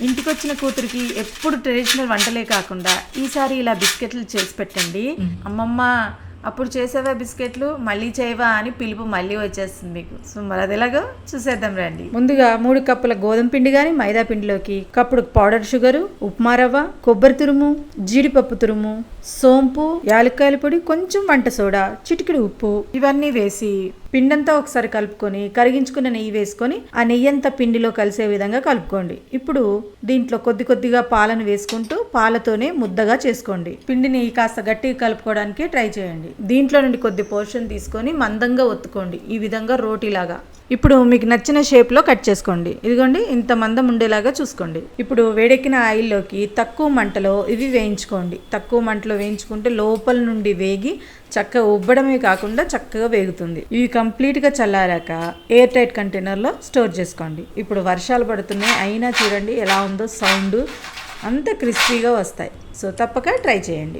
ఇంటికొచ్చిన కూతురికి ఎప్పుడు ట్రెడిషనల్ వంటలే కాకుండా ఈసారి ఇలా బిస్కెట్లు చేసి పెట్టండి. అమ్మమ్మ అప్పుడు చేసేవా బిస్కెట్లు? మళ్ళీ చేయవా అని పిలుపు మళ్ళీ వచ్చేస్తుంది మీకు. సో మరి అది ఎలాగో చూసేద్దాం రండి. ముందుగా మూడు కప్పుల గోధుమ పిండి కానీ మైదా పిండిలోకి కప్పుడు పౌడర్ షుగరు ఉప్మా రవ్వ కొబ్బరి తురుము జీడిపప్పు తురుము సోంపు యాలక్కాయల పొడి కొంచెం వంట సోడా చిటికెడు ఉప్పు. ఇవన్నీ వేసి పిండంతా ఒకసారి కలుపుకొని కరిగించుకున్న నెయ్యి వేసుకొని ఆ నెయ్యి అంతా పిండిలో కలిసే విధంగా కలుపుకోండి. ఇప్పుడు దీంట్లో కొద్ది కొద్దిగా పాలను వేసుకుంటూ పాలతోనే ముద్దగా చేసుకోండి. పిండిని కాస్త గట్టిగా కలుపుకోవడానికి ట్రై చేయండి. దీంట్లో నుండి కొద్ది పోర్షన్ తీసుకొని మందంగా ఒత్తుకోండి. ఈ విధంగా రోటీలాగా. ఇప్పుడు మీకు నచ్చిన షేప్లో కట్ చేసుకోండి. ఇదిగోండి ఇంత మందం ఉండేలాగా చూసుకోండి. ఇప్పుడు వేడెక్కిన ఆయిల్లోకి తక్కువ మంటలో ఇవి వేయించుకోండి. తక్కువ మంటలో వేయించుకుంటే లోపల నుండి వేగి చక్కగా ఉబ్బడమే కాకుండా చక్కగా వేగుతుంది. ఇవి కంప్లీట్గా చల్లారాక ఎయిర్ టైట్ కంటైనర్లో స్టోర్ చేసుకోండి. ఇప్పుడు వర్షాలు పడుతున్నాయి అయినా చూడండి ఎలా ఉందో సౌండ్ అంత క్రిస్పీగా వస్తాయి. సో తప్పక ట్రై చేయండి.